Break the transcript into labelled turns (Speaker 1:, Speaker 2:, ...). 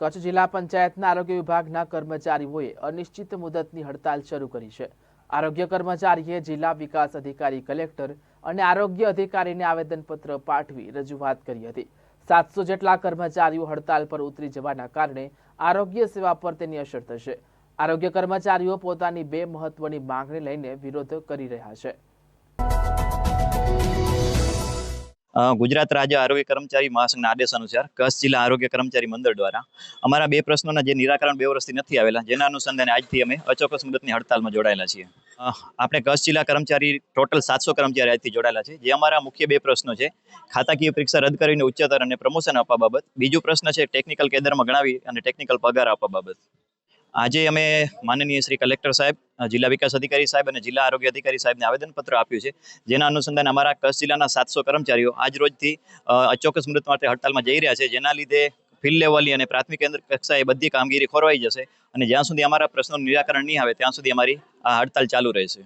Speaker 1: કચ્છ જિલ્લા પંચાયતના આરોગ્ય વિભાગના કર્મચારીઓએ અનિશ્ચિત મુદતની હડતાલ શરૂ કરી છે. આરોગ્ય કર્મચારીએ જિલ્લા વિકાસ અધિકારી કલેક્ટર અને આરોગ્ય અધિકારીને આવેદનપત્ર પાઠવી રજૂઆત કરી હતી. સાતસો જેટલા કર્મચારીઓ હડતાલ પર ઉતરી જવાના કારણે આરોગ્ય સેવા પર તેની અસર થશે. આરોગ્ય કર્મચારીઓ પોતાની બે મહત્વની માંગણી લઈને વિરોધ કરી રહ્યા છે.
Speaker 2: ગુજરાત રાજ્ય આરોગ્ય કર્મચારી મહાસંઘના આદેશ અનુસાર કચ્છ જિલ્લા આરોગ્ય કર્મચારી મંડળ દ્વારા અમારા બે પ્રશ્નોના જે નિરાકરણ બે વર્ષથી નથી આવેલા, જેના અનુસંધાને આજથી અમે અચોક્કસ મુદતની હડતાલમાં જોડાયેલા છીએ. આપણે કચ્છ જિલ્લા કર્મચારી ટોટલ સાતસો કર્મચારી આજથી જોડાયેલા છે. જે અમારા મુખ્ય બે પ્રશ્નો છે, ખાતાકીય પરીક્ષા રદ કરીને ઉચ્ચતર અને પ્રમોશન આપવા બાબત. બીજું પ્રશ્ન છે, ટેકનિકલ કેદરમાં ગણાવી અને ટેકનિકલ પગાર આપવા બાબત. આજે અમે માનનીય શ્રી કલેક્ટર સાહેબ, જિલ્લા વિકાસ અધિકારી સાહેબ અને જિલ્લા આરોગ્ય અધિકારી સાહેબને આવેદનપત્ર આપ્યું છે, જેના અનુસંધાને અમારા કચ્છ જિલ્લાના સાતસો કર્મચારીઓ આજ રોજથી અચોક્કસ મૃત માટે હડતાલમાં જઈ રહ્યા છે, જેના લીધે ફિલ્ડ લેવલની અને પ્રાથમિક કેન્દ્ર કક્ષાએ બધી કામગીરી ખોરવાઈ જશે અને જ્યાં સુધી અમારા પ્રશ્નોનું નિરાકરણ નહીં આવે, ત્યાં સુધી અમારી આ હડતાલ ચાલુ રહેશે.